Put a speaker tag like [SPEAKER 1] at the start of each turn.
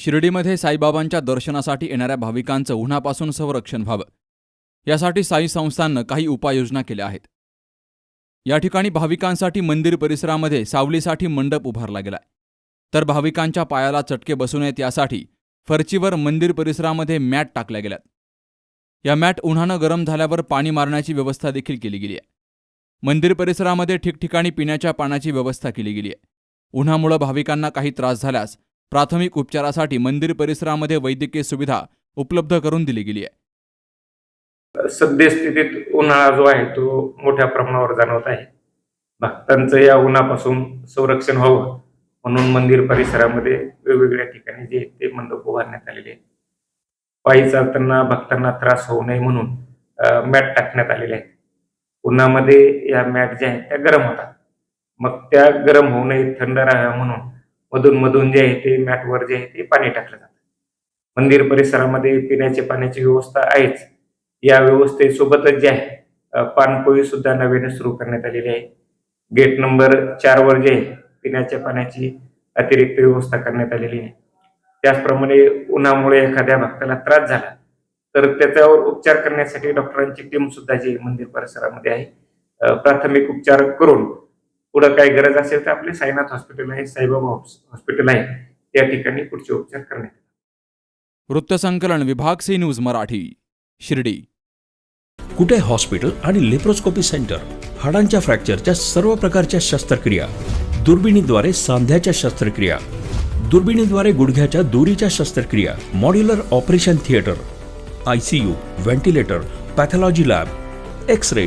[SPEAKER 1] शिर्डीमध्ये साईबाबांच्या दर्शनासाठी येणाऱ्या भाविकांचं उन्हापासून संरक्षण व्हावं. यासाठी साई संस्थांनं काही उपाययोजना केल्या आहेत. या ठिकाणी भाविकांसाठी मंदिर परिसरामध्ये सावलीसाठी मंडप उभारला गेलाय तर भाविकांच्या पायाला चटके बसू नयेत यासाठी फरचीवर मंदिर परिसरामध्ये मॅट टाकल्या गेल्यात. या मॅट उन्हानं गरम झाल्यावर पाणी मारण्याची व्यवस्था देखील केली गेली आहे. मंदिर परिसरामध्ये ठिकठिकाणी पिण्याच्या पाण्याची व्यवस्था केली गेली आहे. उन्हामुळं भाविकांना काही त्रास झाल्यास प्राथमिक उपचारासाठी मंदिर परिसरामध्ये वैद्यकीय सुविधा उपलब्ध करून दिली गेली आहे.
[SPEAKER 2] सद्यस्थितीत उन्हाळा जो आहे तो मोठ्या प्रमाणावर जाणवत आहे. भक्तांचं या उन्हापासून संरक्षण व्हावं म्हणून मंदिर परिसरामध्ये वेगवेगळ्या ठिकाणी जे ते मंडप उभारण्यात आलेले आहेत. पायी चालताना भक्तांना त्रास होऊ नये म्हणून मॅट टाकण्यात आलेले आहेत. उन्हामध्ये या मॅट ज्या आहेत त्या गरम होतात. मग त्या गरम होऊ नये थंड राहाव्या म्हणून मधून मधून जे आहे ते मॅटवर जे आहे ते पाणी टाकलं जातं. मंदिर परिसरामध्ये पिण्याच्या पाण्याची व्यवस्था आहेच. या व्यवस्थेसोबतच जे आहे पाणपोळी सुद्धा नव्याने सुरू करण्यात आलेली आहे. गेट नंबर चार वर जे आहे पिण्याच्या पाण्याची अतिरिक्त व्यवस्था करण्यात आलेली आहे. त्याचप्रमाणे उन्हामुळे एखाद्या भक्ताला त्रास झाला तर त्याच्यावर उपचार करण्यासाठी डॉक्टरांची टीम सुद्धा जी मंदिर परिसरामध्ये आहे प्राथमिक उपचार करून पुढं काही गरज असेल तर आपले साईनाथ हॉस्पिटल आहे साईबाबा हॉस- हॉस्पिटल आहे त्या ठिकाणी पुढचे उपचार करण्यात येतात.
[SPEAKER 1] वृत्तसंकलन विभाग C news Marathi Shirdi
[SPEAKER 3] Kute hospital आणि लेप्रोस्कोपी सेंटर हाडांच्या फ्रॅक्चरच्या सर्व प्रकारच्या शस्त्रक्रिया दुर्बिणीद्वारे सांध्याच्या शस्त्रक्रिया दुर्बिणीद्वारे गुडघ्याच्या दुरीच्या शस्त्रक्रिया modular operation theatre I C U ventilator pathology lab X ray